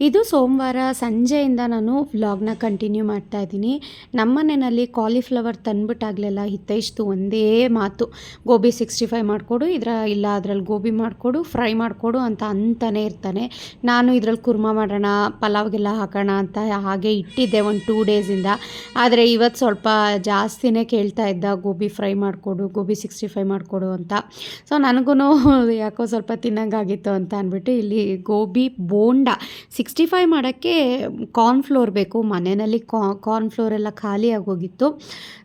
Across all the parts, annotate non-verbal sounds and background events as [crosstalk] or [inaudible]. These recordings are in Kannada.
ಇದು ಸೋಮವಾರ ಸಂಜೆಯಿಂದ ನಾನು ವ್ಲಾಗ್ನ ಕಂಟಿನ್ಯೂ ಮಾಡ್ತಾ ಇದ್ದೀನಿ. ನಮ್ಮ ಮನೆಯಲ್ಲಿ ಕಾಲಿಫ್ಲವರ್ ತಂದ್ಬಿಟ್ಟಾಗಲೆಲ್ಲ ಹಿತೈಷ್ತು ಒಂದೇ ಮಾತು. ಗೋಬಿ ಸಿಕ್ಸ್ಟಿ ಫೈವ್ ಮಾಡಿಕೊಡು, ಇದರ ಇಲ್ಲ ಅದರಲ್ಲಿ ಗೋಬಿ ಮಾಡಿಕೊಡು ಫ್ರೈ ಮಾಡಿಕೊಡು ಅಂತ ಅಂತಾನೆ ಇರ್ತಾನೆ. ನಾನು ಇದರಲ್ಲಿ ಕುರ್ಮಾ ಮಾಡೋಣ, ಪಲಾವ್ಗೆಲ್ಲ ಹಾಕೋಣ ಅಂತ ಹಾಗೆ ಇಟ್ಟಿದ್ದೆ ಒಂದು ಟೂ ಡೇಸಿಂದ ಆದರೆ ಇವತ್ತು ಸ್ವಲ್ಪ ಜಾಸ್ತಿನೇ ಕೇಳ್ತಾ ಇದ್ದ, ಗೋಬಿ ಫ್ರೈ ಮಾಡಿಕೊಡು, ಗೋಬಿ ಸಿಕ್ಸ್ಟಿ ಫೈವ್ ಮಾಡಿಕೊಡು ಅಂತ. ಸೊ ನನಗೂ ಯಾಕೋ ಸ್ವಲ್ಪ ತಿನ್ನಂಗಾಗಿತ್ತು ಅಂತ ಅಂದ್ಬಿಟ್ಟು ಇಲ್ಲಿ ಗೋಬಿ ಬೋಂಡ ಸಿಕ್ಸ್ಟಿ ಫೈವ್ ಮಾಡೋಕ್ಕೆ ಕಾರ್ನ್ಫ್ಲೋರ್ ಬೇಕು. ಮನೆಯಲ್ಲಿ ಕಾರ್ನ್ಫ್ಲೋರ್ ಎಲ್ಲ ಖಾಲಿ ಆಗೋಗಿತ್ತು.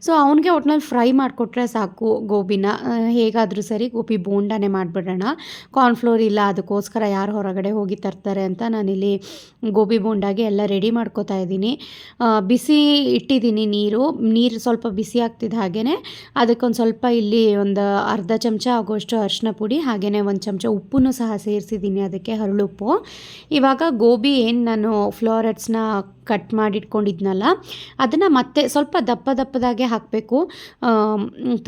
ಸೊ ಅವನಿಗೆ ಒಟ್ನಲ್ಲಿ ಫ್ರೈ ಮಾಡಿಕೊಟ್ರೆ ಸಾಕು ಗೋಬಿನ. ಹೇಗಾದರೂ ಸರಿ ಗೋಬಿ ಬೋಂಡಾನೇ ಮಾಡಿಬಿಡೋಣ. ಕಾರ್ನ್ಫ್ಲೋರ್ ಇಲ್ಲ, ಅದಕ್ಕೋಸ್ಕರ ಯಾರು ಹೊರಗಡೆ ಹೋಗಿ ತರ್ತಾರೆ ಅಂತ ನಾನಿಲ್ಲಿ ಗೋಬಿ ಬೋಂಡಾಗೆ ಎಲ್ಲ ರೆಡಿ ಮಾಡ್ಕೋತಾ ಇದ್ದೀನಿ. ಬಿಸಿ ಇಟ್ಟಿದ್ದೀನಿ ನೀರು. ನೀರು ಸ್ವಲ್ಪ ಬಿಸಿ ಆಗ್ತಿದ್ದ ಹಾಗೆಯೇ ಅದಕ್ಕೊಂದು ಸ್ವಲ್ಪ ಇಲ್ಲಿ ಒಂದು ಅರ್ಧ ಚಮಚ ಆಗೋಷ್ಟು ಅರಿಶಿನ ಪುಡಿ ಹಾಗೆಯೇ ಒಂದು ಚಮಚ ಉಪ್ಪನ್ನು ಸಹ ಸೇರಿಸಿದ್ದೀನಿ ಅದಕ್ಕೆ ಹರಳುಪ್ಪು. ಇವಾಗ ಗೋಬಿ ಏನು ನಾನು ಫ್ಲೋರೆಟ್ಸ್ನ ಕಟ್ ಮಾಡಿಟ್ಕೊಂಡಿದ್ನಲ್ಲ, ಅದನ್ನು ಮತ್ತೆ ಸ್ವಲ್ಪ ದಪ್ಪ ದಪ್ಪದಾಗೆ ಹಾಕಬೇಕು.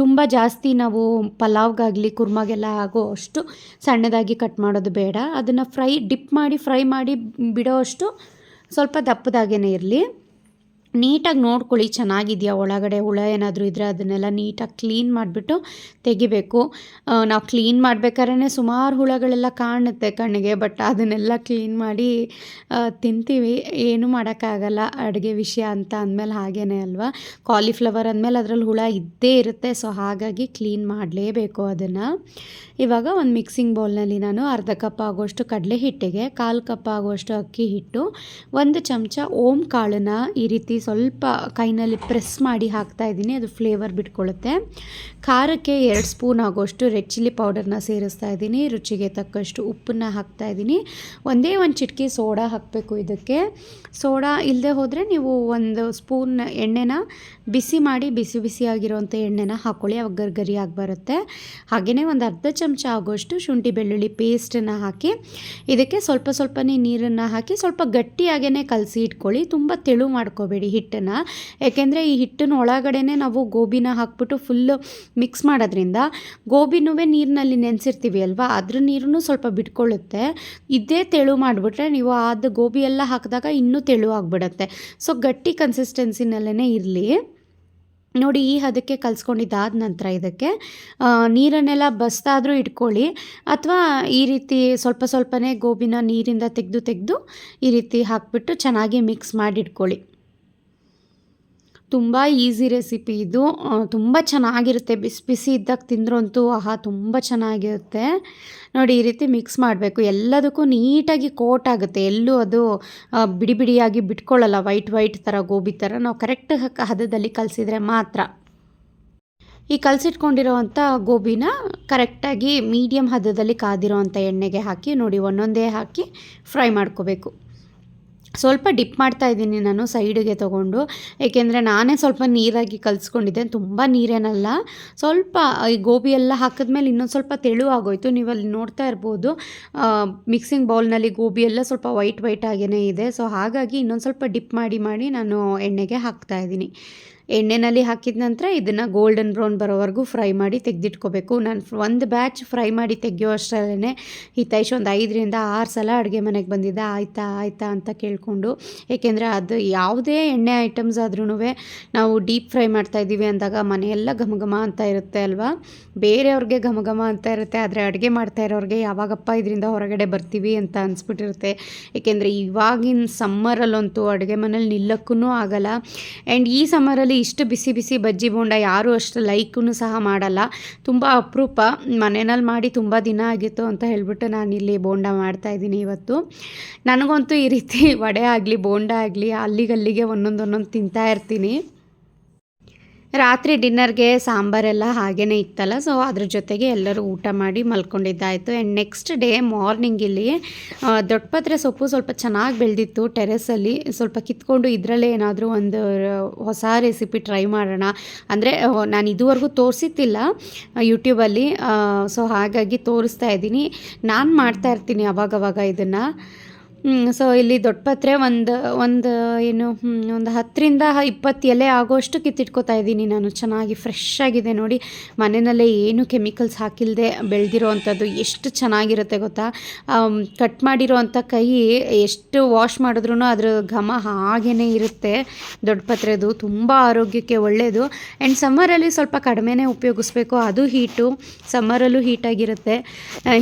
ತುಂಬ ಜಾಸ್ತಿ ನಾವು ಪಲಾವ್ಗಾಗಲಿ, ಕುರ್ಮಾಗೆಲ್ಲ ಆಗೋ ಅಷ್ಟು ಸಣ್ಣದಾಗಿ ಕಟ್ ಮಾಡೋದು ಬೇಡ. ಅದನ್ನು ಫ್ರೈ, ಡಿಪ್ ಮಾಡಿ, ಫ್ರೈ ಮಾಡಿ ಬಿಡೋ ಅಷ್ಟು ಸ್ವಲ್ಪ ದಪ್ಪದಾಗೇ ಇರಲಿ. ನೀಟಾಗಿ ನೋಡ್ಕೊಳ್ಳಿ, ಚೆನ್ನಾಗಿದೆಯಾ, ಒಳಗಡೆ ಹುಳ ಏನಾದರೂ ಇದ್ದರೆ ಅದನ್ನೆಲ್ಲ ನೀಟಾಗಿ ಕ್ಲೀನ್ ಮಾಡಿಬಿಟ್ಟು ತೆಗಿಬೇಕು. ನಾವು ಕ್ಲೀನ್ ಮಾಡ್ಬೇಕಾದ್ರೆ ಸುಮಾರು ಹುಳಗಳೆಲ್ಲ ಕಾಣುತ್ತೆ ಕಣ್ಣಿಗೆ, ಬಟ್ ಅದನ್ನೆಲ್ಲ ಕ್ಲೀನ್ ಮಾಡಿ ತಿಂತೀವಿ. ಏನು ಮಾಡೋಕ್ಕಾಗಲ್ಲ, ಅಡುಗೆ ವಿಷಯ ಅಂತ ಅಂದಮೇಲೆ ಹಾಗೇ ಅಲ್ವಾ? ಕಾಲಿಫ್ಲವರ್ ಅಂದಮೇಲೆ ಅದರಲ್ಲಿ ಹುಳ ಇದ್ದೇ ಇರುತ್ತೆ, ಸೊ ಹಾಗಾಗಿ ಕ್ಲೀನ್ ಮಾಡಲೇಬೇಕು ಅದನ್ನು. ಇವಾಗ ಒಂದು ಮಿಕ್ಸಿಂಗ್ ಬೌಲ್ನಲ್ಲಿ ನಾನು ಅರ್ಧ ಕಪ್ ಆಗೋಷ್ಟು ಕಡಲೆ ಹಿಟ್ಟಿಗೆ, ಕಾಲು ಕಪ್ ಆಗುವಷ್ಟು ಅಕ್ಕಿ ಹಿಟ್ಟು, ಒಂದು ಚಮಚ ಓಂ ಕಾಳನ್ನು ಈ ರೀತಿ ಸ್ವಲ್ಪ ಕೈನಲ್ಲಿ ಪ್ರೆಸ್ ಮಾಡಿ ಹಾಕ್ತಾ ಇದ್ದೀನಿ, ಅದು ಫ್ಲೇವರ್ ಬಿಟ್ಕೊಳ್ಳುತ್ತೆ. ಖಾರಕ್ಕೆ ಎರಡು ಸ್ಪೂನ್ ಆಗೋಷ್ಟು ರೆಡ್ ಚಿಲ್ಲಿ ಪೌಡರ್ನ ಸೇರಿಸ್ತಾ ಇದ್ದೀನಿ, ರುಚಿಗೆ ತಕ್ಕಷ್ಟು ಉಪ್ಪನ್ನ ಹಾಕ್ತಾ ಇದ್ದೀನಿ. ಒಂದೇ ಒಂದು ಚಿಟಕಿ ಸೋಡಾ ಹಾಕಬೇಕು ಇದಕ್ಕೆ. ಸೋಡಾ ಇಲ್ಲದೆ ಹೋದರೆ ನೀವು ಒಂದು ಸ್ಪೂನ್ ಎಣ್ಣೆನ ಬಿಸಿ ಮಾಡಿ, ಬಿಸಿ ಬಿಸಿಯಾಗಿರೋಂಥ ಎಣ್ಣೆನ ಹಾಕ್ಕೊಳ್ಳಿ ಅವಾಗ ಗರ್ಗರಿ ಆಗಿ ಬರುತ್ತೆ. ಹಾಗೆಯೇ ಒಂದು ಅರ್ಧ ಚಮಚ ಆಗೋಷ್ಟು ಶುಂಠಿ ಬೆಳ್ಳುಳ್ಳಿ ಪೇಸ್ಟನ್ನು ಹಾಕಿ, ಇದಕ್ಕೆ ಸ್ವಲ್ಪ ಸ್ವಲ್ಪನೇ ನೀರನ್ನು ಹಾಕಿ, ಸ್ವಲ್ಪ ಗಟ್ಟಿಯಾಗೇ ಕಲಸಿ ಇಟ್ಕೊಳ್ಳಿ. ತುಂಬ ತೆಳು ಮಾಡ್ಕೋಬೇಡಿ ಹಿಟ್ಟನ್ನು. ಯಾಕೆಂದರೆ ಈ ಹಿಟ್ಟಿನ ಒಳಗಡೆನೆ ನಾವು ಗೋಬಿನ ಹಾಕ್ಬಿಟ್ಟು ಫುಲ್ಲು ಮಿಕ್ಸ್ ಮಾಡೋದ್ರಿಂದ ಗೋಬಿನೂ ನೀರಿನಲ್ಲಿ ನೆನೆಸಿರ್ತೀವಿ ಅಲ್ವಾ? ಅದ್ರ ನೀರನ್ನು ಸ್ವಲ್ಪ ಬಿಟ್ಕೊಳ್ಳುತ್ತೆ. ಇದೇ ತೆಳು ಮಾಡಿಬಿಟ್ರೆ ನೀವು ಅದು ಗೋಬಿ ಎಲ್ಲ ಹಾಕಿದಾಗ ಇನ್ನೂ ತೆಳು ಆಗಿಬಿಡತ್ತೆ. ಸೊ ಗಟ್ಟಿ ಕನ್ಸಿಸ್ಟೆನ್ಸಿನಲ್ಲೇ ಇರಲಿ. ನೋಡಿ, ಈ ಹದಕ್ಕೆ ಕಲಿಸ್ಕೊಂಡಿದ್ದಾದ ನಂತರ ಇದಕ್ಕೆ ನೀರನ್ನೆಲ್ಲ ಬಸ್ತಾದರೂ ಇಟ್ಕೊಳ್ಳಿ. ಅಥವಾ ಈ ರೀತಿ ಸ್ವಲ್ಪ ಸ್ವಲ್ಪನೇ ಗೋಬಿನ ನೀರಿಂದ ತೆಗೆದು ತೆಗೆದು ಈ ರೀತಿ ಹಾಕ್ಬಿಟ್ಟು ಚೆನ್ನಾಗಿ ಮಿಕ್ಸ್ ಮಾಡಿ ಇಟ್ಕೊಳ್ಳಿ ತುಂಬ ಈಸಿ ರೆಸಿಪಿ ಇದು. ತುಂಬ ಚೆನ್ನಾಗಿರುತ್ತೆ. ಬಿಸಿ ಬಿಸಿ ಇದ್ದಾಗ ತಿಂದ್ರಂತೂ ಆಹಾ, ತುಂಬ ಚೆನ್ನಾಗಿರುತ್ತೆ. ನೋಡಿ, ಈ ರೀತಿ ಮಿಕ್ಸ್ ಮಾಡಬೇಕು. ಎಲ್ಲದಕ್ಕೂ ನೀಟಾಗಿ ಕೋಟ್ ಆಗುತ್ತೆ. ಎಲ್ಲೂ ಅದು ಬಿಡಿ ಬಿಡಿಯಾಗಿ ಬಿಟ್ಕೊಳ್ಳಲ್ಲ. ವೈಟ್ ವೈಟ್ ಥರ ಗೋಬಿ ಥರ ನಾವು ಕರೆಕ್ಟ್ ಹದದಲ್ಲಿ ಕಲಸಿದ್ರೆ ಮಾತ್ರ. ಈ ಕಲಸಿಟ್ಕೊಂಡಿರೋವಂಥ ಗೋಬಿನ ಕರೆಕ್ಟಾಗಿ ಮೀಡಿಯಮ್ ಹದದಲ್ಲಿ ಕಾದಿರೋವಂಥ ಎಣ್ಣೆಗೆ ಹಾಕಿ, ನೋಡಿ, ಒಂದೊಂದೇ ಹಾಕಿ ಫ್ರೈ ಮಾಡ್ಕೋಬೇಕು. ಸ್ವಲ್ಪ ಡಿಪ್ ಮಾಡ್ತಾ ಇದ್ದೀನಿ ನಾನು ಸೈಡಿಗೆ ತೊಗೊಂಡು. ಏಕೆಂದರೆ ನಾನೇ ಸ್ವಲ್ಪ ನೀರಾಗಿ ಕಲಿಸ್ಕೊಂಡಿದ್ದೆ. ತುಂಬ ನೀರೇನಲ್ಲ. ಸ್ವಲ್ಪ ಈ ಗೋಬಿ ಎಲ್ಲ ಹಾಕಿದ್ಮೇಲೆ ಇನ್ನೊಂದು ಸ್ವಲ್ಪ ತೆಳು ಆಗೋಯ್ತು. ನೀವು ಅಲ್ಲಿ ನೋಡ್ತಾ ಇರ್ಬೋದು. ಮಿಕ್ಸಿಂಗ್ ಬೌಲ್ನಲ್ಲಿ ಗೋಬಿ ಎಲ್ಲ ಸ್ವಲ್ಪ ವೈಟ್ ವೈಟ್ ಆಗೇ ಇದೆ. ಸೊ ಹಾಗಾಗಿ ಇನ್ನೊಂದು ಸ್ವಲ್ಪ ಡಿಪ್ ಮಾಡಿ ಮಾಡಿ ನಾನು ಎಣ್ಣೆಗೆ ಹಾಕ್ತಾ ಇದ್ದೀನಿ. ಎಣ್ಣೆನಲ್ಲಿ ಹಾಕಿದ ನಂತರ ಇದನ್ನು ಗೋಲ್ಡನ್ ಬ್ರೌನ್ ಬರೋವರೆಗೂ ಫ್ರೈ ಮಾಡಿ ತೆಗೆದಿಟ್ಕೋಬೇಕು. ನಾನು ಒಂದು ಬ್ಯಾಚ್ ಫ್ರೈ ಮಾಡಿ ತೆಗೆಯೋ ಅಷ್ಟರಲ್ಲೇ ಹಿತೈಷ್ ಒಂದು ಐದರಿಂದ ಆರು ಸಲ ಅಡುಗೆ ಮನೆಗೆ ಬಂದಿದ್ದ. ಆಯ್ತಾ ಆಯ್ತಾ ಅಂತ ಕೇಳಿಕೊಂಡು, ಏಕೆಂದರೆ ಅದು ಯಾವುದೇ ಎಣ್ಣೆ ಐಟಮ್ಸ್ ಆದ್ರೂ ನಾವು ಡೀಪ್ ಫ್ರೈ ಮಾಡ್ತಾ ಇದ್ದೀವಿ ಅಂದಾಗ ಮನೆಯೆಲ್ಲ ಘಮ ಅಂತ ಇರುತ್ತೆ ಅಲ್ವಾ? ಬೇರೆಯವ್ರಿಗೆ ಘಮ ಘಮ ಅಂತ ಇರುತ್ತೆ, ಆದರೆ ಅಡುಗೆ ಮಾಡ್ತಾ ಇರೋರಿಗೆ ಯಾವಾಗಪ್ಪ ಇದರಿಂದ ಹೊರಗಡೆ ಬರ್ತೀವಿ ಅಂತ ಅನಿಸ್ಬಿಟ್ಟಿರುತ್ತೆ. ಏಕೆಂದರೆ ಇವಾಗಿನ ಸಮ್ಮರಲ್ಲಂತೂ ಅಡುಗೆ ಮನೇಲಿ ನಿಲ್ಲಕ್ಕೂ ಆಗಲ್ಲ. ಆ್ಯಂಡ್ ಈ ಸಮ್ಮರಲ್ಲಿ ಇಷ್ಟು ಬಿಸಿ ಬಿಸಿ ಬಜ್ಜಿ ಬೋಂಡ ಯಾರೂ ಅಷ್ಟು ಲೈಕೂ ಸಹ ಮಾಡಲ್ಲ. ತುಂಬ ಅಪರೂಪ. ಮನೆಯಲ್ಲಿ ಮಾಡಿ ತುಂಬ ದಿನ ಆಗಿತ್ತು ಅಂತ ಹೇಳಿಬಿಟ್ಟು ನಾನಿಲ್ಲಿ ಬೋಂಡ ಮಾಡ್ತಾ ಇದ್ದೀನಿ ಇವತ್ತು. ನನಗಂತೂ ಈ ರೀತಿ [laughs] ವಡೆ ಆಗಲಿ, ಬೋಂಡ ಆಗಲಿ, ಅಲ್ಲಿಗಲ್ಲಿಗೆ ಒಂದೊಂದು ಒಂದೊಂದು ತಿಂತಾ ಇರ್ತೀನಿ. ರಾತ್ರಿ ಡಿನ್ನರ್ಗೆ ಸಾಂಬಾರೆಲ್ಲ ಹಾಗೇ ಇತ್ತಲ್ಲ, ಸೊ ಅದ್ರ ಜೊತೆಗೆ ಎಲ್ಲರೂ ಊಟ ಮಾಡಿ ಮಲ್ಕೊಂಡಿದ್ದಾಯಿತು. ಆ್ಯಂಡ್ ನೆಕ್ಸ್ಟ್ ಡೇ ಮಾರ್ನಿಂಗ್ ಇಲ್ಲಿ ದೊಡ್ಡಪತ್ರೆ ಸೊಪ್ಪು ಸ್ವಲ್ಪ ಚೆನ್ನಾಗಿ ಬೆಳೆದಿತ್ತು ಟೆರೆಸಲ್ಲಿ. ಸ್ವಲ್ಪ ಕಿತ್ಕೊಂಡು ಇದರಲ್ಲೇ ಏನಾದರೂ ಒಂದು ಹೊಸ ರೆಸಿಪಿ ಟ್ರೈ ಮಾಡೋಣ. ಅಂದರೆ ನಾನು ಇದುವರೆಗೂ ತೋರಿಸಿತ್ತಿಲ್ಲ ಯೂಟ್ಯೂಬಲ್ಲಿ. ಸೊ ಹಾಗಾಗಿ ತೋರಿಸ್ತಾ ಇದ್ದೀನಿ. ನಾನು ಮಾಡ್ತಾ ಇರ್ತೀನಿ ಅವಾಗವಾಗ ಇದನ್ನು. ಸೊ ಇಲ್ಲಿ ದೊಡ್ಡಪತ್ರೆ ಒಂದು ಒಂದು ಏನು ಒಂದು ಹತ್ತರಿಂದ ಇಪ್ಪತ್ತು ಎಲೆ ಆಗೋಷ್ಟು ಕಿತ್ತಿಟ್ಕೊತಾ ಇದ್ದೀನಿ ನಾನು. ಚೆನ್ನಾಗಿ ಫ್ರೆಶ್ ಆಗಿದೆ ನೋಡಿ. ಮನೆಯಲ್ಲೇ ಏನು ಕೆಮಿಕಲ್ಸ್ ಹಾಕಿಲ್ಲದೆ ಬೆಳೆದಿರೋ ಅಂಥದ್ದು ಎಷ್ಟು ಚೆನ್ನಾಗಿರುತ್ತೆ ಗೊತ್ತಾ? ಕಟ್ ಮಾಡಿರೋ ಅಂಥ ಕೈ ಎಷ್ಟು ವಾಶ್ ಮಾಡಿದ್ರೂ ಅದ್ರ ಘಮ ಹಾಗೇ ಇರುತ್ತೆ. ದೊಡ್ಡಪತ್ರೆದು ತುಂಬ ಆರೋಗ್ಯಕ್ಕೆ ಒಳ್ಳೆಯದು ಆ್ಯಂಡ್ ಸಮ್ಮರಲ್ಲಿ ಸ್ವಲ್ಪ ಕಡಿಮೆನೇ ಉಪಯೋಗಿಸ್ಬೇಕು. ಅದು ಹೀಟು ಸಮ್ಮರಲ್ಲೂ ಹೀಟಾಗಿರುತ್ತೆ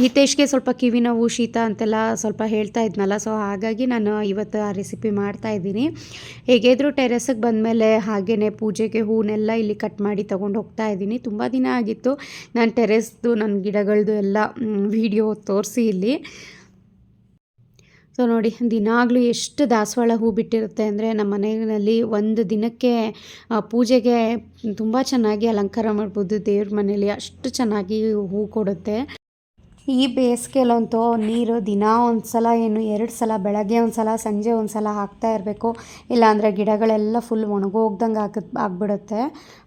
ಹಿತೇಶ್ಗೆ ಸ್ವಲ್ಪ ಕಿವಿ ನೋವು, ಶೀತ ಅಂತೆಲ್ಲ ಸ್ವಲ್ಪ ಹೇಳ್ತಾ ಇದ್ನಲ್ಲ ಸೊ ಹಾಗಾಗಿ ನಾನು ಇವತ್ತು ಆ ರೆಸಿಪಿ ಮಾಡ್ತಾ ಇದ್ದೀನಿ. ಹೇಗಿದ್ರು ಟೆರೆಸಿಗೆ ಬಂದಮೇಲೆ ಹಾಗೇ ಪೂಜೆಗೆ ಹೂನೆಲ್ಲ ಇಲ್ಲಿ ಕಟ್ ಮಾಡಿ ತೊಗೊಂಡು ಹೋಗ್ತಾ ಇದ್ದೀನಿ. ತುಂಬ ದಿನ ಆಗಿತ್ತು ನಾನು ಟೆರೆಸ್ದು, ನನ್ನ ಗಿಡಗಳದ್ದು ಎಲ್ಲ ವಿಡಿಯೋ ತೋರಿಸಿ ಇಲ್ಲಿ. ಸೊ ನೋಡಿ, ದಿನಾಗಲೂ ಎಷ್ಟು ದಾಸವಾಳ ಹೂ ಬಿಟ್ಟಿರುತ್ತೆ ಅಂದರೆ ನಮ್ಮ ಮನೆಯಲ್ಲಿ ಒಂದು ದಿನಕ್ಕೆ ಪೂಜೆಗೆ ತುಂಬ ಚೆನ್ನಾಗಿ ಅಲಂಕಾರ ಮಾಡ್ಬೋದು ದೇವ್ರ ಮನೇಲಿ. ಅಷ್ಟು ಚೆನ್ನಾಗಿ ಹೂ ಕೊಡುತ್ತೆ. ಈ ಬೇಸಿಗೆಲಂತೂ ನೀರು ದಿನ ಒಂದು ಸಲ ಏನು ಎರಡು ಸಲ, ಬೆಳಗ್ಗೆ ಒಂದು ಸಲ ಸಂಜೆ ಒಂದು ಸಲ ಹಾಕ್ತಾ ಇರಬೇಕು. ಇಲ್ಲಾಂದರೆ ಗಿಡಗಳೆಲ್ಲ ಫುಲ್ ಒಣಗೋಗ್ದಂಗೆ ಆಗ, ಆಗಿಬಿಡುತ್ತೆ.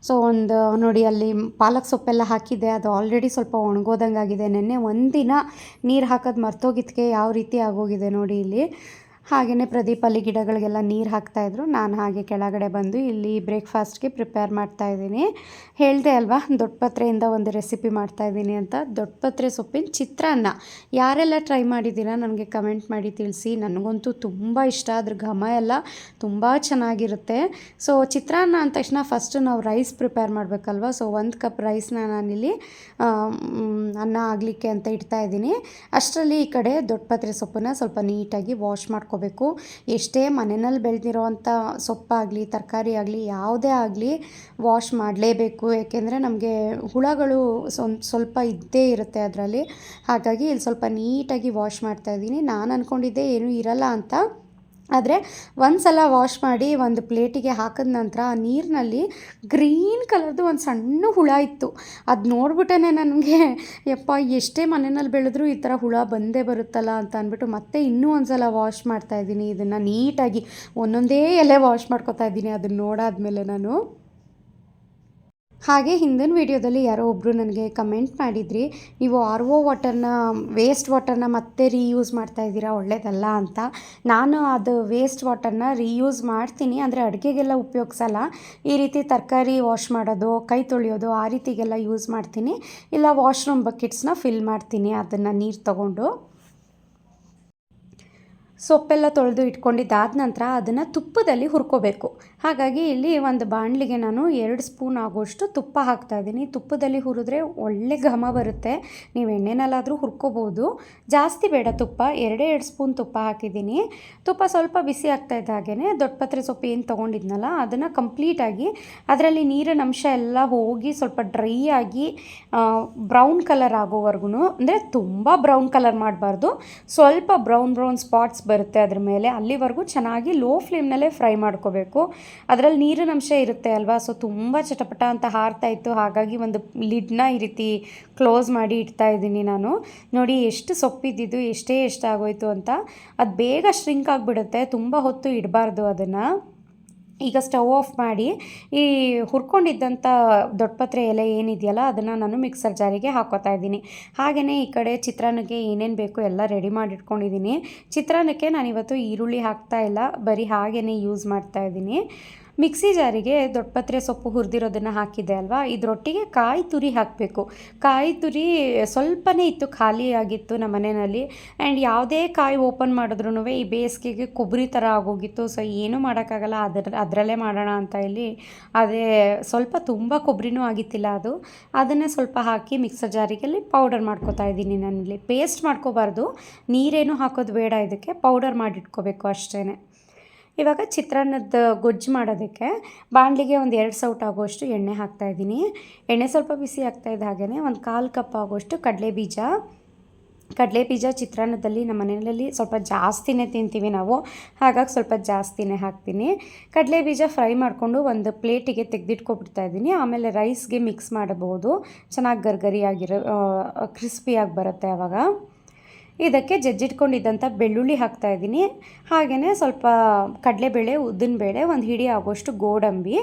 ಸೊ ಒಂದು ನೋಡಿ, ಅಲ್ಲಿ ಪಾಲಕ್ ಸೊಪ್ಪೆಲ್ಲ ಹಾಕಿದೆ ಅದು ಆಲ್ರೆಡಿ ಸ್ವಲ್ಪ ಒಣಗೋದಂಗೆ ಆಗಿದೆ ನೆನ್ನೆ ಒಂದಿನ ನೀರು ಹಾಕೋದು ಮರ್ತೋಗಿದ್ದಕ್ಕೆ ಯಾವ ರೀತಿ ಆಗೋಗಿದೆ ನೋಡಿ ಇಲ್ಲಿ. ಹಾಗೆಯೇ ಪ್ರದೀಪ್ ಅಲ್ಲಿ ಗಿಡಗಳಿಗೆಲ್ಲ ನೀರು ಹಾಕ್ತಾಯಿದ್ರು ನಾನು ಹಾಗೆ ಕೆಳಗಡೆ ಬಂದು ಇಲ್ಲಿ ಬ್ರೇಕ್ಫಾಸ್ಟ್ಗೆ ಪ್ರಿಪೇರ್ ಮಾಡ್ತಾ ಇದ್ದೀನಿ. ಹೇಳಿದೆ ಅಲ್ವಾ ದೊಡ್ಡಪತ್ರೆಯಿಂದ ಒಂದು ರೆಸಿಪಿ ಮಾಡ್ತಾ ಇದ್ದೀನಿ ಅಂತ. ದೊಡ್ಡಪತ್ರೆ ಸೊಪ್ಪಿನ ಚಿತ್ರಾನ್ನ. ಯಾರೆಲ್ಲ ಟ್ರೈ ಮಾಡಿದ್ದೀರಾ ನನಗೆ ಕಮೆಂಟ್ ಮಾಡಿ ತಿಳಿಸಿ. ನನಗಂತೂ ತುಂಬ ಇಷ್ಟ, ಅದ್ರ ಘಮ ಎಲ್ಲ ತುಂಬ ಚೆನ್ನಾಗಿರುತ್ತೆ. ಸೊ ಚಿತ್ರಾನ್ನ ಅಂದ ತಕ್ಷಣ ಫಸ್ಟು ನಾವು ರೈಸ್ ಪ್ರಿಪೇರ್ ಮಾಡಬೇಕಲ್ವ? ಸೊ ಒಂದು ಕಪ್ ರೈಸ್ನ ನಾನಿಲ್ಲಿ ಅನ್ನ ಆಗಲಿಕ್ಕೆ ಅಂತ ಇಡ್ತಾ ಇದ್ದೀನಿ. ಅಷ್ಟರಲ್ಲಿ ಈ ಕಡೆ ದೊಡ್ಡಪತ್ರೆ ಸೊಪ್ಪನ್ನ ಸ್ವಲ್ಪ ನೀಟಾಗಿ ವಾಶ್ ಮಾಡ್ಕೋಬೇಕು. ಎಷ್ಟೇ ಮನೆಯಲ್ಲಿ ಬೆಳೆದಿರೋ ಅಂಥ ಸೊಪ್ಪಾಗಲಿ, ತರಕಾರಿ ಆಗಲಿ, ಯಾವುದೇ ಆಗಲಿ ವಾಶ್ ಮಾಡಲೇಬೇಕು. ಏಕೆಂದರೆ ನಮಗೆ ಹುಳಗಳು ಸ್ವಂ ಸ್ವಲ್ಪ ಇದ್ದೇ ಇರುತ್ತೆ ಅದರಲ್ಲಿ. ಹಾಗಾಗಿ ಇಲ್ಲಿ ಸ್ವಲ್ಪ ನೀಟಾಗಿ ವಾಶ್ ಮಾಡ್ತಾ ಇದ್ದೀನಿ. ನಾನು ಅಂದ್ಕೊಂಡಿದ್ದೆ ಏನೂ ಇರಲ್ಲ ಅಂತ. ಆದರೆ ಒಂದು ಸಲ ವಾಶ್ ಮಾಡಿ ಒಂದು ಪ್ಲೇಟಿಗೆ ಹಾಕಿದ ನಂತರ ನೀರಿನಲ್ಲಿ ಗ್ರೀನ್ ಕಲರ್ದು ಒಂದು ಸಣ್ಣ ಹುಳ ಇತ್ತು. ಅದು ನೋಡ್ಬಿಟ್ಟೇ ನನಗೆ, ಯಪ್ಪ, ಎಷ್ಟೇ ಮನೆಯಲ್ಲಿ ಬೆಳೆದ್ರೂ ಈ ಥರ ಹುಳ ಬಂದೇ ಬರುತ್ತಲ್ಲ ಅಂತ ಅಂದ್ಬಿಟ್ಟು ಮತ್ತೆ ಇನ್ನೂ ಒಂದು ಸಲ ವಾಶ್ ಮಾಡ್ತಾ ಇದ್ದೀನಿ. ಇದನ್ನು ನೀಟಾಗಿ ಒಂದೊಂದೇ ಎಲೆ ವಾಶ್ ಮಾಡ್ಕೊತಾ ಇದ್ದೀನಿ ಅದನ್ನು ನೋಡಾದ್ಮೇಲೆ ನಾನು. ಹಾಗೆ ಹಿಂದಿನ ವೀಡಿಯೋದಲ್ಲಿ ಯಾರೋ ಒಬ್ಬರು ನನಗೆ ಕಮೆಂಟ್ ಮಾಡಿದ್ರಿ, ನೀವು ಆರ್ ಒ ವಾಟರ್ನ ವೇಸ್ಟ್ ವಾಟರ್ನ ಮತ್ತೆ ರೀಯೂಸ್ ಮಾಡ್ತಾ ಇದ್ದೀರಾ, ಒಳ್ಳೇದಲ್ಲ ಅಂತ. ನಾನು ಅದು ವೇಸ್ಟ್ ವಾಟರ್ನ ರೀಯೂಸ್ ಮಾಡ್ತೀನಿ, ಅಂದರೆ ಅಡುಗೆಗೆಲ್ಲ ಉಪಯೋಗಿಸಲ್ಲ. ಈ ರೀತಿ ತರಕಾರಿ ವಾಶ್ ಮಾಡೋದು, ಕೈ ತೊಳೆಯೋದು, ಆ ರೀತಿಗೆಲ್ಲ ಯೂಸ್ ಮಾಡ್ತೀನಿ. ಇಲ್ಲ ವಾಶ್ರೂಮ್ ಬಕೆಟ್ಸ್ನ ಫಿಲ್ ಮಾಡ್ತೀನಿ, ಅದನ್ನು ನೀರು ತಗೊಂಡು. ಸೊಪ್ಪೆಲ್ಲ ತೊಳೆದು ಇಟ್ಕೊಂಡಿದ್ದಾದ ನಂತರ ಅದನ್ನು ತುಪ್ಪದಲ್ಲಿ ಹುರ್ಕೋಬೇಕು. ಹಾಗಾಗಿ ಇಲ್ಲಿ ಒಂದು ಬಾಣಲಿಗೆ ನಾನು ಎರಡು ಸ್ಪೂನ್ ಆಗೋಷ್ಟು ತುಪ್ಪ ಹಾಕ್ತಾ ಇದ್ದೀನಿ. ತುಪ್ಪದಲ್ಲಿ ಹುರಿದ್ರೆ ಒಳ್ಳೆ ಘಮ ಬರುತ್ತೆ. ನೀವು ಎಣ್ಣೆನಲ್ಲಾದರೂ ಹುರ್ಕೋಬೋದು. ಜಾಸ್ತಿ ಬೇಡ ತುಪ್ಪ. ಎರಡೇ ಎರಡು ಸ್ಪೂನ್ ತುಪ್ಪ ಹಾಕಿದ್ದೀನಿ. ತುಪ್ಪ ಸ್ವಲ್ಪ ಬಿಸಿ ಆಗ್ತಾ ಇದ್ದ ಹಾಗೆಯೇ ದೊಡ್ಡಪತ್ರೆ ಸೊಪ್ಪು ಏನು ತೊಗೊಂಡಿದ್ನಲ್ಲ, ಅದನ್ನು ಕಂಪ್ಲೀಟಾಗಿ ಅದರಲ್ಲಿ ನೀರಿನ ಅಂಶ ಎಲ್ಲ ಹೋಗಿ ಸ್ವಲ್ಪ ಡ್ರೈ ಆಗಿ ಬ್ರೌನ್ ಕಲರ್ ಆಗೋವರೆಗೂ ಅಂದರೆ ತುಂಬ ಬ್ರೌನ್ ಕಲರ್ ಮಾಡಬಾರ್ದು. ಸ್ವಲ್ಪ ಬ್ರೌನ್ ಬ್ರೌನ್ ಸ್ಪಾಟ್ಸ್ ಬರುತ್ತೆ ಅದ್ರ ಮೇಲೆ. ಅಲ್ಲಿವರೆಗೂ ಚೆನ್ನಾಗಿ ಲೋ ಫ್ಲೇಮ್ನಲ್ಲೇ ಫ್ರೈ ಮಾಡ್ಕೋಬೇಕು. ಅದರಲ್ಲಿ ನೀರಿನ ಅಂಶ ಇರುತ್ತೆ ಅಲ್ವಾ? ಸೊ ತುಂಬ ಚಟಪಟ ಅಂತ ಹಾರ್ತಾ ಇತ್ತು. ಹಾಗಾಗಿ ಒಂದು ಲಿಡ್ನ ಈ ರೀತಿ ಕ್ಲೋಸ್ ಮಾಡಿ ಇಡ್ತಾ ಇದ್ದೀನಿ ನಾನು. ನೋಡಿ, ಎಷ್ಟು ಸೊಪ್ಪಿದ್ದಿದ್ದು, ಎಷ್ಟೇ ಎಷ್ಟು ಆಗೋಯ್ತು ಅಂತ. ಅದು ಬೇಗ ಶ್ರಿಂಕ್ ಆಗಿಬಿಡುತ್ತೆ. ತುಂಬ ಹೊತ್ತು ಇಡಬಾರ್ದು ಅದನ್ನು. ಈಗ ಸ್ಟವ್ ಆಫ್ ಮಾಡಿ ಈ ಹುರ್ಕೊಂಡಿದ್ದಂಥ ದೊಡ್ಡಪತ್ರೆ ಎಲೆ ಏನಿದೆಯಲ್ಲ ಅದನ್ನು ನಾನು ಮಿಕ್ಸರ್ ಜಾರಿಗೆ ಹಾಕೋತಾ ಇದ್ದೀನಿ. ಹಾಗೆಯೇ ಈ ಕಡೆ ಚಿತ್ರಾನ್ನಕ್ಕೆ ಏನೇನು ಬೇಕು ಎಲ್ಲ ರೆಡಿ ಮಾಡಿಟ್ಕೊಂಡಿದ್ದೀನಿ. ಚಿತ್ರಾನ್ನಕ್ಕೆ ನಾನಿವತ್ತು ಈರುಳ್ಳಿ ಹಾಕ್ತಾ ಇಲ್ಲ. ಬರೀ ಹಾಗೆಯೇ ಯೂಸ್ ಮಾಡ್ತಾ ಇದ್ದೀನಿ. ಮಿಕ್ಸಿ ಜಾರಿಗೆ ದೊಡ್ಡಪತ್ರೆ ಸೊಪ್ಪು ಹುರಿದಿರೋದನ್ನು ಹಾಕಿದ್ದೆ ಅಲ್ವಾ? ಇದರೊಟ್ಟಿಗೆ ಕಾಯಿ ತುರಿ ಹಾಕಬೇಕು. ಕಾಯಿ ತುರಿ ಸ್ವಲ್ಪನೇ ಇತ್ತು ಖಾಲಿಯಾಗಿತ್ತು ನಮ್ಮ ಮನೆಯಲ್ಲಿ. ಆ್ಯಂಡ್ ಯಾವುದೇ ಕಾಯಿ ಓಪನ್ ಮಾಡಿದ್ರೂ ಈ ಬೇಸಿಗೆಗೆ ಕೊಬ್ಬರಿ ಥರ ಆಗೋಗಿತ್ತು. ಸೊ ಏನೂ ಮಾಡೋಕ್ಕಾಗಲ್ಲ. ಅದರ, ಅದರಲ್ಲೇ ಮಾಡೋಣ ಅಂತ ಇಲ್ಲಿ ಅದೇ ಸ್ವಲ್ಪ ತುಂಬ ಕೊಬ್ಬರಿನೂ ಆಗಿತ್ತಿಲ್ಲ ಅದು. ಅದನ್ನೇ ಸ್ವಲ್ಪ ಹಾಕಿ ಮಿಕ್ಸರ್ ಜಾರಿಗೆ ಪೌಡರ್ ಮಾಡ್ಕೋತಾ ಇದ್ದೀನಿ ನಾನಿಲ್ಲಿ. ಪೇಸ್ಟ್ ಮಾಡ್ಕೋಬಾರ್ದು. ನೀರೇನು ಹಾಕೋದು ಬೇಡ ಇದಕ್ಕೆ. ಪೌಡರ್ ಮಾಡಿಟ್ಕೋಬೇಕು ಅಷ್ಟೇ ಇವಾಗ ಚಿತ್ರಾನ್ನದ ಗೊಜ್ಜು ಮಾಡೋದಕ್ಕೆ ಬಾಣಲಿಗೆ ಒಂದು ಎರಡು ಸೌಟ್ ಆಗೋಷ್ಟು ಎಣ್ಣೆ ಹಾಕ್ತಾ ಇದ್ದೀನಿ. ಎಣ್ಣೆ ಸ್ವಲ್ಪ ಬಿಸಿ ಆಗ್ತಾ ಇದ್ದ ಹಾಗೆಯೇ ಒಂದು ಕಾಲು ಕಪ್ ಆಗೋಷ್ಟು ಕಡಲೆ ಬೀಜ. ಕಡಲೆ ಬೀಜ ಚಿತ್ರಾನ್ನದಲ್ಲಿ ನಮ್ಮ ಮನೆಯಲ್ಲಿ ಸ್ವಲ್ಪ ಜಾಸ್ತಿನೇ ತಿಂತೀವಿ ನಾವು. ಹಾಗಾಗಿ ಸ್ವಲ್ಪ ಜಾಸ್ತಿನೇ ಹಾಕ್ತೀನಿ. ಕಡಲೆ ಬೀಜ ಫ್ರೈ ಮಾಡಿಕೊಂಡು ಒಂದು ಪ್ಲೇಟಿಗೆ ತೆಗೆದಿಟ್ಕೊಬಿಡ್ತಾ ಇದ್ದೀನಿ. ಆಮೇಲೆ ರೈಸ್ಗೆ ಮಿಕ್ಸ್ ಮಾಡಬಹುದು. ಚೆನ್ನಾಗಿ ಗರ್ಗರಿಯಾಗಿರೋ ಕ್ರಿಸ್ಪಿಯಾಗಿ ಬರುತ್ತೆ ಆವಾಗ ಇದಕ್ಕೆ ಜಜ್ಜಿಟ್ಕೊಂಡಿದ್ದಂಥ ಬೆಳ್ಳುಳ್ಳಿ ಹಾಕ್ತಾ ಇದ್ದೀನಿ. ಹಾಗೆಯೇ ಸ್ವಲ್ಪ ಕಡಲೆಬೇಳೆ, ಉದ್ದಿನಬೇಳೆ, ಒಂದು ಹಿಡಿ ಆಗೋಷ್ಟು ಗೋಡಂಬಿ,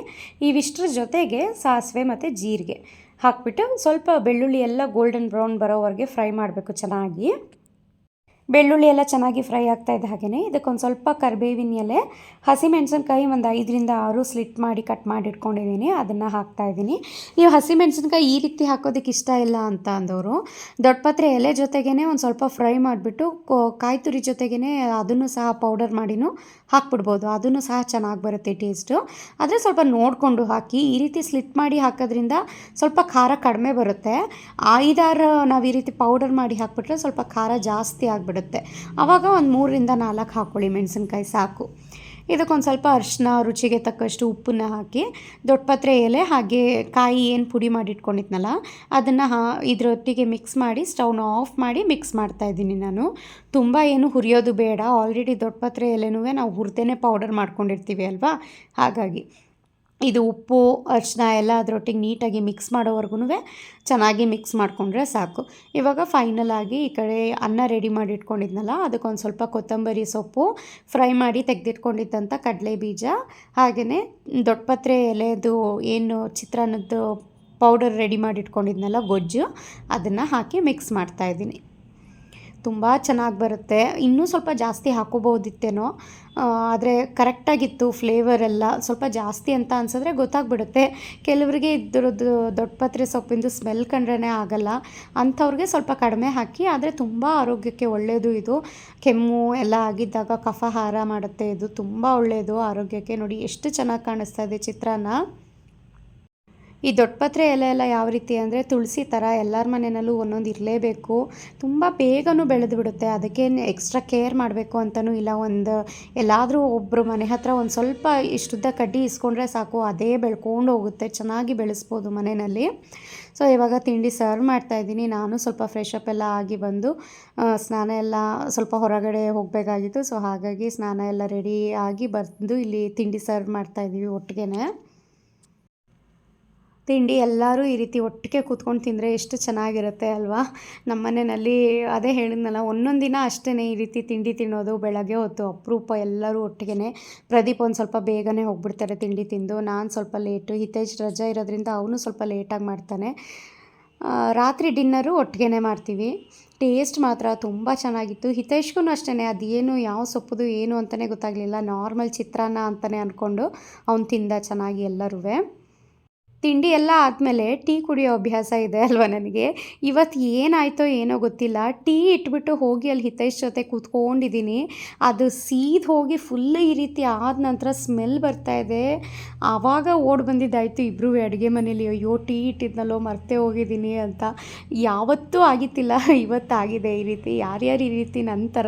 ಇವಿಷ್ಟರ ಜೊತೆಗೆ ಸಾಸಿವೆ ಮತ್ತು ಜೀರಿಗೆ ಹಾಕ್ಬಿಟ್ಟು ಸ್ವಲ್ಪ ಬೆಳ್ಳುಳ್ಳಿ ಎಲ್ಲ ಗೋಲ್ಡನ್ ಬ್ರೌನ್ ಬರೋವರೆಗೆ ಫ್ರೈ ಮಾಡಬೇಕು ಚೆನ್ನಾಗಿ. ಬೆಳ್ಳುಳ್ಳಿ ಎಲ್ಲ ಚೆನ್ನಾಗಿ ಫ್ರೈ ಆಗ್ತಾ ಇದ್ದ ಹಾಗೆಯೇ ಇದಕ್ಕೊಂದು ಸ್ವಲ್ಪ ಕರಿಬೇವಿನ ಎಲೆ, ಹಸಿಮೆಣಸಿನ್ಕಾಯಿ ಒಂದು ಐದರಿಂದ ಆರು ಸ್ಲಿಟ್ ಮಾಡಿ ಕಟ್ ಮಾಡಿ ಇಟ್ಕೊಂಡಿದ್ದೀನಿ, ಅದನ್ನು ಹಾಕ್ತಾ ಇದ್ದೀನಿ. ನೀವು ಹಸಿಮೆಣಸಿನ್ಕಾಯಿ ಈ ರೀತಿ ಹಾಕೋದಕ್ಕೆ ಇಷ್ಟ ಇಲ್ಲ ಅಂತ ಅಂದವರು, ದೊಡ್ಡಪತ್ರೆ ಎಲೆ ಜೊತೆಗೇ ಒಂದು ಸ್ವಲ್ಪ ಫ್ರೈ ಮಾಡಿಬಿಟ್ಟು ಕಾಯಿ ತುರಿ ಜೊತೆಗೇ ಅದನ್ನು ಸಹ ಪೌಡರ್ ಮಾಡಿನೂ ಹಾಕ್ಬಿಡ್ಬೋದು, ಅದನ್ನು ಸಹ ಚೆನ್ನಾಗಿ ಬರುತ್ತೆ ಟೇಸ್ಟು ಆದರೆ ಸ್ವಲ್ಪ ನೋಡಿಕೊಂಡು ಹಾಕಿ, ಈ ರೀತಿ ಸ್ಲಿಟ್ ಮಾಡಿ ಹಾಕೋದ್ರಿಂದ ಸ್ವಲ್ಪ ಖಾರ ಕಡಿಮೆ ಬರುತ್ತೆ. ಐದಾರು ನಾವು ಈ ರೀತಿ ಪೌಡರ್ ಮಾಡಿ ಹಾಕ್ಬಿಟ್ರೆ ಸ್ವಲ್ಪ ಖಾರ ಜಾಸ್ತಿ ಆಗಿಬಿಡುತ್ತೆ. ಆವಾಗ ಒಂದು ಮೂರರಿಂದ ನಾಲ್ಕು ಹಾಕ್ಕೊಳ್ಳಿ ಮೆಣಸಿನ್ಕಾಯಿ, ಸಾಕು. ಇದಕ್ಕೊಂದು ಸ್ವಲ್ಪ ಅರಿಶಿನ, ರುಚಿಗೆ ತಕ್ಕಷ್ಟು ಉಪ್ಪನ್ನ ಹಾಕಿ ದೊಡ್ಡಪತ್ರೆ ಎಲೆ ಹಾಗೆ ಕಾಯಿ ಏನು ಪುಡಿ ಮಾಡಿ ಇಟ್ಕೊಂಡಿದ್ನಲ್ಲ ಅದನ್ನು ಹಾ ಇದರೊಟ್ಟಿಗೆ ಮಿಕ್ಸ್ ಮಾಡಿ ಸ್ಟವ್ನ ಆಫ್ ಮಾಡಿ ಮಿಕ್ಸ್ ಮಾಡ್ತಾ ಇದ್ದೀನಿ ನಾನು. ತುಂಬ ಏನು ಹುರಿಯೋದು ಬೇಡ. ಆಲ್ರೆಡಿ ದೊಡ್ಡಪತ್ರೆ ಎಲೆನೂ ನಾವು ಹುರಿದೇನೆ ಪೌಡರ್ ಮಾಡ್ಕೊಂಡಿರ್ತೀವಿ ಅಲ್ವಾ? ಹಾಗಾಗಿ. ಇದು ಉಪ್ಪು ಅರಿಶಿನ ಎಲ್ಲ ಅದರೊಟ್ಟಿಗೆ ನೀಟಾಗಿ ಮಿಕ್ಸ್ ಮಾಡೋವರೆಗೂ ಚೆನ್ನಾಗಿ ಮಿಕ್ಸ್ ಮಾಡಿಕೊಂಡ್ರೆ ಸಾಕು. ಇವಾಗ ಫೈನಲ್ ಆಗಿ ಈ ಕಡೆ ಅನ್ನ ರೆಡಿ ಮಾಡಿ ಇಟ್ಕೊಂಡಿದ್ನಲ್ಲ, ಅದಕ್ಕೊಂದು ಸ್ವಲ್ಪ ಕೊತ್ತಂಬರಿ ಸೊಪ್ಪು ಫ್ರೈ ಮಾಡಿ ತೆಗೆದಿಟ್ಕೊಂಡಿದ್ದಂಥ ಕಡಲೆ ಬೀಜ ಹಾಗೆಯೇ ದೊಡ್ಡಪತ್ರೆ ಎಲೆದು ಏನು ಚಿತ್ರಾನ್ನದ್ದು ಪೌಡರ್ ರೆಡಿ ಮಾಡಿ ಇಟ್ಕೊಂಡಿದ್ನಲ್ಲ ಗೊಜ್ಜು, ಅದನ್ನು ಹಾಕಿ ಮಿಕ್ಸ್ ಮಾಡ್ತಾಯಿದ್ದೀನಿ ತುಂಬ ಚೆನ್ನಾಗಿ ಬರುತ್ತೆ. ಇನ್ನೂ ಸ್ವಲ್ಪ ಜಾಸ್ತಿ ಹಾಕೋಬೋದಿತ್ತೇನೋ ಆದರೆ ಕರೆಕ್ಟಾಗಿತ್ತು ಫ್ಲೇವರ್ ಎಲ್ಲ. ಸ್ವಲ್ಪ ಜಾಸ್ತಿ ಅಂತ ಅನ್ಸಿದ್ರೆ ಗೊತ್ತಾಗ್ಬಿಡುತ್ತೆ. ಕೆಲವರಿಗೆ ಇದ್ರದ್ದು ದೊಡ್ಡಪತ್ರೆ ಸೊಪ್ಪಿಂದು ಸ್ಮೆಲ್ ಕಂಡ್ರೇ ಆಗಲ್ಲ. ಅಂಥವ್ರಿಗೆ ಸ್ವಲ್ಪ ಕಡಿಮೆ ಹಾಕಿ, ಆದರೆ ತುಂಬ ಆರೋಗ್ಯಕ್ಕೆ ಒಳ್ಳೆಯದು ಇದು. ಕೆಮ್ಮು ಎಲ್ಲ ಆಗಿದ್ದಾಗ ಕಫಹಾರ ಮಾಡುತ್ತೆ. ಇದು ತುಂಬ ಒಳ್ಳೆಯದು ಆರೋಗ್ಯಕ್ಕೆ. ನೋಡಿ, ಎಷ್ಟು ಚೆನ್ನಾಗಿ ಕಾಣಿಸ್ತಾ ಇದೆ ಚಿತ್ರಾನ್ನ. ಈ ದೊಡ್ಡಪತ್ರೆ ಎಲೆ ಎಲ್ಲ ಯಾವ ರೀತಿ ಅಂದರೆ ತುಳಸಿ ಥರ ಎಲ್ಲರ ಮನೆಯಲ್ಲೂ ಒಂದೊಂದು ಇರಲೇಬೇಕು. ತುಂಬ ಬೇಗನೂ ಬೆಳೆದು ಬಿಡುತ್ತೆ. ಅದಕ್ಕೆ ಎಕ್ಸ್ಟ್ರಾ ಕೇರ್ ಮಾಡಬೇಕು ಅಂತಲೂ ಇಲ್ಲ. ಒಂದು ಎಲ್ಲಾದರೂ ಒಬ್ಬರು ಮನೆ ಹತ್ರ ಒಂದು ಸ್ವಲ್ಪ ಇಷ್ಟುದ್ದ ಕಡ್ಡಿ ಇಸ್ಕೊಂಡ್ರೆ ಸಾಕು. ಅದೇ ಬೆಳ್ಕೊಂಡು ಹೋಗುತ್ತೆ. ಚೆನ್ನಾಗಿ ಬೆಳೆಸ್ಬೋದು ಮನೆಯಲ್ಲಿ. ಸೊ ಇವಾಗ ತಿಂಡಿ ಸರ್ವ್ ಮಾಡ್ತಾ ಇದ್ದೀನಿ. ನಾನು ಸ್ವಲ್ಪ ಫ್ರೆಶ್ ಅಪ್ ಎಲ್ಲ ಆಗಿ ಬಂದು ಸ್ನಾನ ಎಲ್ಲ ಸ್ವಲ್ಪ ಹೊರಗಡೆ ಹೋಗಬೇಕಾಗಿತ್ತು. ಸೊ ಹಾಗಾಗಿ ಸ್ನಾನ ಎಲ್ಲ ರೆಡಿ ಆಗಿ ಬಂದು ಇಲ್ಲಿ ತಿಂಡಿ ಸರ್ವ್ ಮಾಡ್ತಾ ಇದ್ದೀವಿ ಒಟ್ಟಿಗೆ ತಿಂಡಿ ಎಲ್ಲರೂ ಈ ರೀತಿ ಒಟ್ಟಿಗೆ ಕೂತ್ಕೊಂಡು ತಿಂದರೆ ಎಷ್ಟು ಚೆನ್ನಾಗಿರುತ್ತೆ ಅಲ್ವಾ? ನಮ್ಮ ಮನೆಯಲ್ಲಿ ಅದೇ ಹೇಳಿದ್ನಲ್ಲ, ಒಂದೊಂದು ದಿನ ಅಷ್ಟೇ ಈ ರೀತಿ ತಿಂಡಿ ತಿನ್ನೋದು, ಬೆಳಗ್ಗೆ ಹೊತ್ತು ಅಪರೂಪ ಎಲ್ಲರೂ ಒಟ್ಟಿಗೆ ಪ್ರದೀಪ್ ಒಂದು ಸ್ವಲ್ಪ ಬೇಗನೆ ಹೋಗ್ಬಿಡ್ತಾರೆ ತಿಂಡಿ ತಿಂದು. ನಾನು ಸ್ವಲ್ಪ ಲೇಟು ಹಿತೇಶ್ ರಜಾ ಇರೋದ್ರಿಂದ ಅವನು ಸ್ವಲ್ಪ ಲೇಟಾಗಿ ಮಾಡ್ತಾನೆ. ರಾತ್ರಿ ಡಿನ್ನರು ಒಟ್ಟಿಗೆ ಮಾಡ್ತೀವಿ. ಟೇಸ್ಟ್ ಮಾತ್ರ ತುಂಬ ಚೆನ್ನಾಗಿತ್ತು. ಹಿತೇಶ್ಗೂ ಅಷ್ಟೇ ಅದೇನು, ಯಾವ ಸೊಪ್ಪುದು, ಏನು ಅಂತಲೇ ಗೊತ್ತಾಗಲಿಲ್ಲ. ನಾರ್ಮಲ್ ಚಿತ್ರಾನ್ನ ಅಂತಲೇ ಅಂದ್ಕೊಂಡು ಅವ್ನು ತಿಂದ ಚೆನ್ನಾಗಿ ಎಲ್ಲರೂ ತಿಂಡಿ ಎಲ್ಲ ಆದಮೇಲೆ ಟೀ ಕುಡಿಯೋ ಅಭ್ಯಾಸ ಇದೆ ಅಲ್ವಾ ನನಗೆ? ಇವತ್ತು ಏನಾಯಿತೋ ಏನೋ ಗೊತ್ತಿಲ್ಲ. ಟೀ ಇಟ್ಬಿಟ್ಟು ಹೋಗಿ ಅಲ್ಲಿ ಹಿತೈಷ್ ಜೊತೆ ಕೂತ್ಕೊಂಡಿದ್ದೀನಿ. ಅದು ಸೀದ್ ಹೋಗಿ ಫುಲ್ ಈ ರೀತಿ ಆದ ನಂತರ ಸ್ಮೆಲ್ ಬರ್ತಾ ಇದೆ. ಆವಾಗ ಓಡ್ ಬಂದಿದ್ದಾಯಿತು ಇಬ್ಬರೂ ಅಡುಗೆ ಮನೇಲಿ, ಅಯ್ಯೋ, ಟೀ ಇಟ್ಟಿದ್ನಲ್ಲೋ, ಮರ್ತೆ ಹೋಗಿದ್ದೀನಿ ಅಂತ. ಯಾವತ್ತೂ ಆಗಿತ್ತಿಲ್ಲ ಇವತ್ತಾಗಿದೆ ಈ ರೀತಿ. ಯಾರ್ಯಾರು ಈ ರೀತಿ ನಂತರ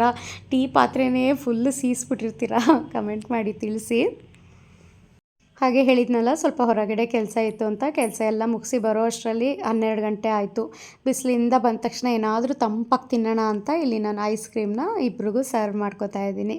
ಟೀ ಪಾತ್ರೆನೇ ಫುಲ್ ಸೀಸ್ಬಿಟ್ಟಿರ್ತೀರಾ? [laughs] ಕಮೆಂಟ್ ಮಾಡಿ ತಿಳಿಸಿ. ಹಾಗೆ ಹೇಳಿದ್ನಲ್ಲ, ಸ್ವಲ್ಪ ಹೊರಗಡೆ ಕೆಲಸ ಇತ್ತು ಅಂತ. ಕೆಲಸ ಎಲ್ಲ ಮುಗಿಸಿ ಬರೋ ಅಷ್ಟರಲ್ಲಿ ಹನ್ನೆರಡು ಗಂಟೆ ಆಯಿತು. ಬಿಸಿಲಿಂದ ಬಂದ ತಕ್ಷಣ ಏನಾದರೂ ತಂಪಾಗಿ ತಿನ್ನೋಣ ಅಂತ ಇಲ್ಲಿ ನಾನು ಐಸ್ ಕ್ರೀಮ್ನ ಇಬ್ರಿಗೂ ಸರ್ವ್ ಮಾಡ್ಕೋತಾ ಇದ್ದೀನಿ.